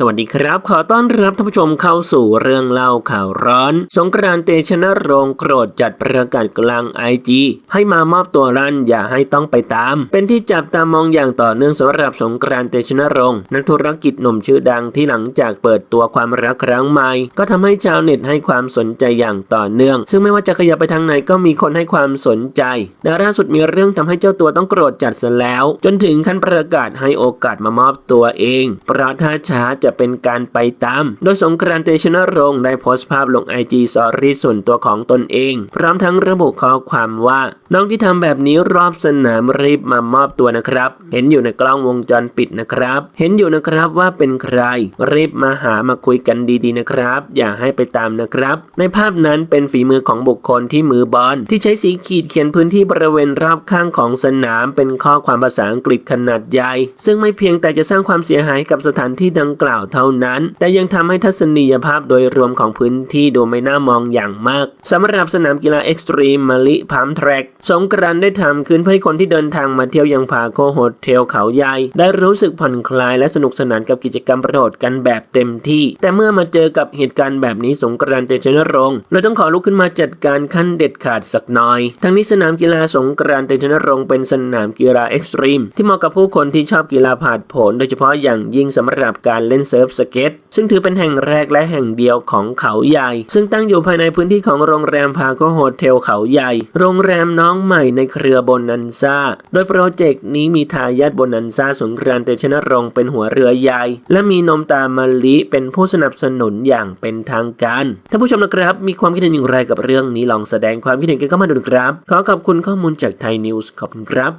สวัสดีครับ ขอต้อนรับท่านผู้ชมเข้าสู่เรื่องเล่าข่าวร้อน สงกรานต์เตชะรงโกรธจัดประกาศกลางไอจีให้มามอบตัวรันอย่าให้ต้องไปตาม เป็นที่จับตามองอย่างต่อเนื่องสำหรับสงกรานต์เตชะรงนักธุรกิจหนุ่มชื่อดังที่หลังจากเปิดตัวความรักครั้งใหม่ ก็ทำให้ชาวเน็ตให้ความสนใจอย่างต่อเนื่อง ซึ่งไม่ว่าจะขยับไปทางไหนก็มีคนให้ความสนใจและล่าสุดมีเรื่องทำให้เจ้าตัวต้องโกรธจัดซะแล้ว จนถึงขั้นประกาศให้โอกาสมามอบตัวเองเพราะถ้าช้าจะะเป็นการไปตาม โดยสงกรานต์เตชนรงค์ได้โพสต์ภาพลงไอจีสอรี่ส่วนตัวของตนเอง พร้อมทั้งระบุข้อความว่า น้องที่ทำแบบนี้รอบสนามรีบมามอบตัวนะครับ เห็นอยู่ในกล้องวงจรปิดนะครับ เห็นอยู่นะครับว่าเป็นใคร รีบมาหามาคุยกันดีๆนะครับ อย่าให้ไปตามนะครับ ในภาพนั้นเป็นฝีมือของบุคคลที่มือบอลที่ใช้สีขีดเขียนพื้นที่บริเวณรอบข้างของสนามเป็นข้อความภาษาอังกฤษขนาดใหญ่ ซึ่งไม่เพียงแต่จะสร้างความเสียหายกับสถานที่ดังกล่าวเท่านั้น แต่ยังทำให้ทัศนียภาพโดยรวมของพื้นที่ดูไม่น่ามองอย่างมากสำหรับสนามกีฬาเอ็กซ์ตรีมมาลิพามแทร็กสงกรานต์ได้ทำขึ้นเพื่อให้คนที่เดินทางมาเที่ยวยังพาโคโฮเทลเขาใหญ่ได้รู้สึกผ่อนคลายและสนุกสนานกับกิจกรรมปรดดกันแบบเต็มที่ แต่เมื่อมาเจอกับเหตุการณ์แบบนี้สงกรานต์เตชะนรงค์เราต้องขอลุกขึ้นมาจัดการขั้นเด็ดขาดสักหน่อย ทั้งนี้สนามกีฬาสงกรานต์เตชะนรงค์เป็นสนามกีฬาเอ็กซ์ตรีมที่เหมาะกับผู้คนที่ชอบกีฬาผาดโผนโดยเฉพาะอย่างยิ่งสำหรับการเล่นเซิร์ฟสเก็ตซึ่งถือเป็นแห่งแรกและแห่งเดียวของเขาใหญ่ ซึ่งตั้งอยู่ภายในพื้นที่ของโรงแรมพาโกโฮเทลเขาใหญ่ โรงแรมน้องใหม่ในเครือบนันซ่าโดยโปรเจกต์นี้มีทายาทบนันซ่าสงกรานต์เตชะนรงเป็นหัวเรือใหญ่ และมีนมตามะลิเป็นผู้สนับสนุนอย่างเป็นทางการท่านผู้ชมนะครับ มีความคิดเห็นอย่างไรกับเรื่องนี้ลองแสดงความคิดเห็นกันเข้ามาดูนะครับ ขอขอบคุณข้อมูลจากไทยนิวส์ขอบคุณครับ